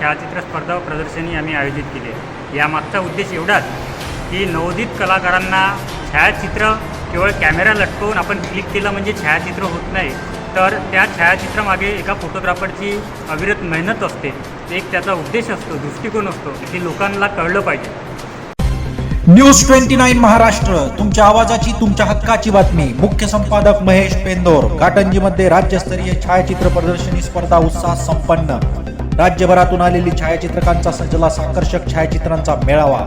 छायाचित्र स्पर्धा व प्रदर्शनी आम्ही आयोजित केली. आहे यामागचा उद्देश एवढाच की नवोदित कलाकारांना छायाचित्र केवळ कॅमेरा लटकवून आपण क्लिक केलं म्हणजे छायाचित्र होत नाही. तर त्या छायाचित्रामागे एका फोटोग्राफरची अविरत मेहनत असते. एक त्याचा उद्देश असतो दृष्टिकोन असतो ते लोकांना कळलं पाहिजे. न्यूज ट्वेंटी नाईन महाराष्ट्र तुमच्या आवाजाची तुमच्या हक्काची बातमी. मुख्य संपादक महेश पेंदोर घाटंजीमध्ये राज्यस्तरीय छायाचित्र प्रदर्शनी स्पर्धा उत्साह संपन्न. राज्यभरातून आलेली छायाचित्रकांचा सजला आकर्षक छायाचित्रांचा मेळावा.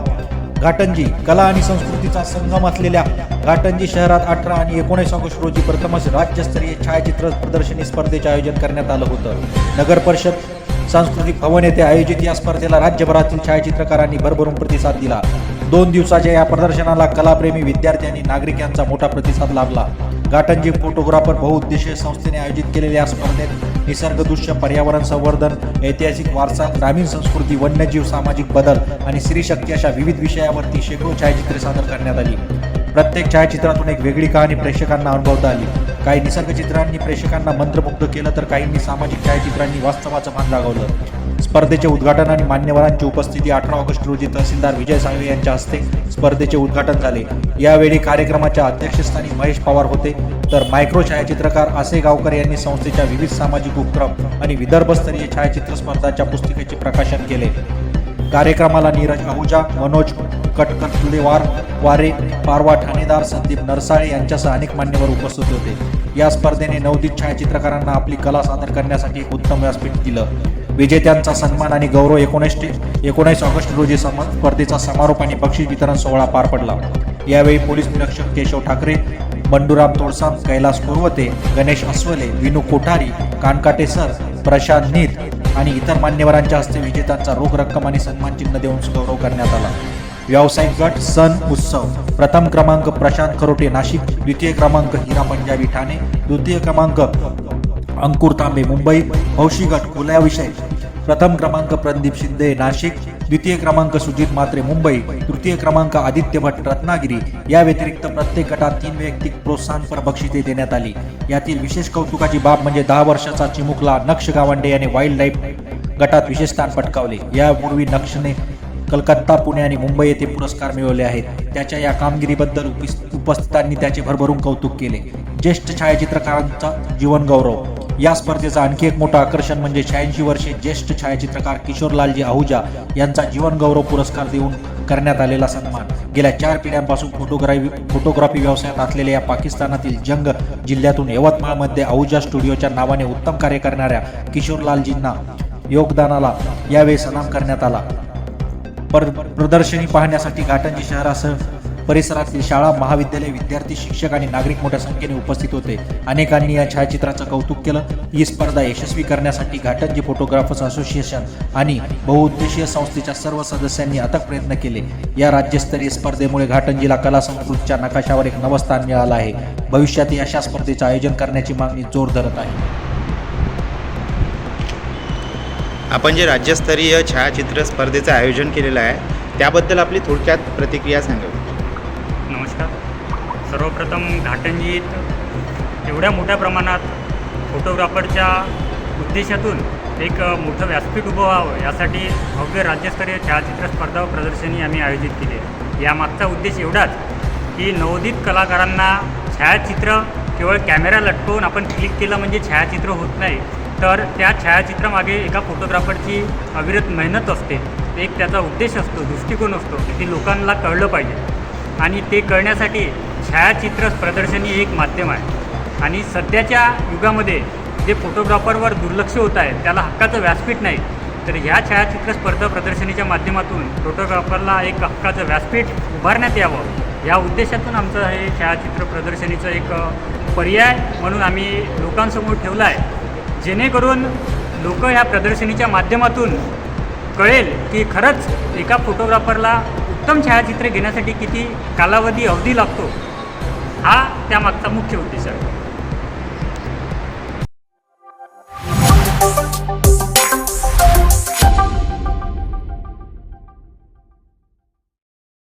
घाटंजी कला आणि संस्कृतीचा संगम असलेल्या घाटंजी शहरात अठरा आणि एकोणीस ऑगस्ट रोजी प्रथमच राज्यस्तरीय छायाचित्र प्रदर्शनी स्पर्धेचे आयोजन करण्यात आलं होतं. नगर परिषद सांस्कृतिक भवन येथे आयोजित या स्पर्धेला राज्यभरातील छायाचित्रकारांनी भरभरून प्रतिसाद दिला. दोन दिवसाच्या या प्रदर्शनाला कलाप्रेमी विद्यार्थी आणि नागरिक यांचा मोठा प्रतिसाद लाभला. घाटंजी फोटोग्राफर बहुउद्देशीय संस्थेने आयोजित केलेल्या या स्पर्धेत निसर्ग दृश्य पर्यावरण संवर्धन ऐतिहासिक वारसा ग्रामीण संस्कृती वन्यजीव सामाजिक बदल आणि स्त्रीशक्ती अशा विविध विषयावरती शेकडो छायाचित्रे सादर करण्यात आली. प्रत्येक छायाचित्रातून एक वेगळी कहाणी प्रेक्षकांना अनुभवता आली. काही निसर्गचित्रांनी प्रेक्षकांना मंत्रमुग्ध केलं तर काहींनी सामाजिक छायाचित्रांनी वास्तवाचं भान लागवलं स्पर्धेचे उद्घाटन आणि मान्यवरांची उपस्थिती अठरा ऑगस्ट रोजी तहसीलदार विजय साळवे यांच्या हस्ते स्पर्धेचे उद्घाटन झाले. यावेळी कार्यक्रमाच्या अध्यक्षस्थानी महेश पवार होते. तर मायक्रो छायाचित्रकार आसे गावकर यांनी संस्थेच्या विविध सामाजिक उपक्रम आणि विदर्भस्तरीय छायाचित्र स्पर्धाच्या पुस्तिकेचे प्रकाशन केले. कार्यक्रमाला नीरज आहुजा मनोज कटकटलेवार वारे पारवा ठाणेदार संदीप नरसाळे यांच्यासह अनेक मान्यवर उपस्थित होते. या स्पर्धेने नवदीत छायाचित्रकारांना आपली कला सादर करण्यासाठी एक उत्तम व्यासपीठ दिलं. विजेत्यांचा सन्मान आणि गौरव एकोणीस एकोणीस ऑगस्ट रोजी सम स्पर्धेचा समारोप आणि बक्षीस वितरण सोहळा पार पडला. यावेळी पोलीस निरीक्षक केशव ठाकरे बंडूराम तोडसाम कैलास कोरवते गणेश अस्वले विनू कोठारी कानकाटे सर प्रशांत नीत आणि इतर मान्यवरांच्या हस्ते विजेत्यांचा रोख रक्कम आणि सन्मान चिन्ह देऊन गौरव करण्यात आला. व्यावसायिक गट सण उत्सव. प्रथम क्रमांक प्रशांत खरोटे नाशिक द्वितीय क्रमांक हिरा पंजाबी ठाणे द्वितीय क्रमांक अंकुर तांबे मुंबई हौशी गट खुल्या विषय प्रथम क्रमांक प्रदीप शिंदे नाशिक द्वितीय क्रमांक सुजित मात्रे मुंबई. तृतीय क्रमांक आदित्य भट रत्नागिरी. या व्यतिरिक्त प्रत्येक गटात तीन वैयक्तिक प्रोत्साहनपर बक्षिसे देण्यात आली. यातील विशेष कौतुकाची बाब म्हणजे दहा वर्षाचा चिमुकला नक्ष गावंडे याने वाईल्ड लाईफ गटात विशेष स्थान पटकावले. यापूर्वी नक्षने कलकत्ता पुणे आणि मुंबई येथे पुरस्कार मिळवले आहेत. त्याच्या या कामगिरीबद्दल उपस्थितांनी त्याचे भरभरून कौतुक केले. ज्येष्ठ छायाचित्रकारांचा जीवन गौरव या स्पर्धेचं आणखी एक मोठं आकर्षण म्हणजे शहाऐंशी वर्षे ज्येष्ठ छायाचित्रकार किशोरलालजी आहुजा यांचा जीवनगौरव पुरस्कार देऊन करण्यात आलेला सन्मान. गेल्या चार पिढ्यांपासून फोटोग्राफी फोटोग्राफी व्यवसायात असलेल्या या पाकिस्तानातील जंग जिल्ह्यातून यवतमाळमध्ये आहुजा स्टुडिओच्या नावाने उत्तम कार्य करणाऱ्या किशोरलालजींना योगदानाला यावेळी सलाम करण्यात आला. पर प्रदर्शनी पाहण्यासाठी घाटंजी शहरासह परिसरातील शाळा महाविद्यालय विद्यार्थी शिक्षक आणि नागरिक मोठ्या संख्येने उपस्थित होते. अनेकांनी या छायाचित्राचं कौतुक केलं. ही स्पर्धा यशस्वी करण्यासाठी घाटंजी फोटोग्राफर्स असोसिएशन आणि बहुउद्देशीय संस्थेच्या सर्व सदस्यांनी अथक प्रयत्न केले. या राज्यस्तरीय स्पर्धेमुळे घाटंजीला कला संस्कृतीच्या नकाशावर एक नवं स्थान मिळालं आहे. भविष्यातही अशा स्पर्धेचं आयोजन करण्याची मागणी जोर धरत आहे. आपण जे राज्यस्तरीय छायाचित्र स्पर्धेचं आयोजन केलेलं आहे त्याबद्दल आपली थोडक्यात प्रतिक्रिया सांगावी. सर्वप्रथम घाटंजीत एवढ्या मोठ्या प्रमाणात फोटोग्राफरच्या उद्देशातून एक मोठं व्यासपीठ उभं व्हावं यासाठी भव्य राज्यस्तरीय छायाचित्र स्पर्धा व प्रदर्शनी आम्ही आयोजित केली आहे. यामागचा उद्देश एवढाच की नवोदित कलाकारांना छायाचित्र केवळ कॅमेरा लटकवून आपण क्लिक केलं म्हणजे छायाचित्र होत नाही तर त्या छायाचित्रामागे एका फोटोग्राफरची अविरत मेहनत असते. एक त्याचा उद्देश असतो दृष्टिकोन असतो ते लोकांना कळलं पाहिजे. आणि ते कळण्यासाठी छायाचित्र प्रदर्शनी हे एक माध्यम आहे. आणि सध्याच्या युगामध्ये जे फोटोग्राफरवर दुर्लक्ष होत आहे त्याला हक्काचं व्यासपीठ नाही. तर ह्या छायाचित्र स्पर्धा प्रदर्शनीच्या माध्यमातून फोटोग्राफरला एक हक्काचं व्यासपीठ उभारण्यात यावं. या उद्देशातून आमचं हे छायाचित्र प्रदर्शनीचं एक पर्याय म्हणून आम्ही लोकांसमोर ठेवलं आहे. जेणेकरून लोक ह्या प्रदर्शनीच्या माध्यमातून कळेल की खरंच एका फोटोग्राफरला उत्तम छायाचित्रे घेण्यासाठी किती कालावधी अवधी लागतो? हा त्यामागचा मुख्य उद्देश आहे.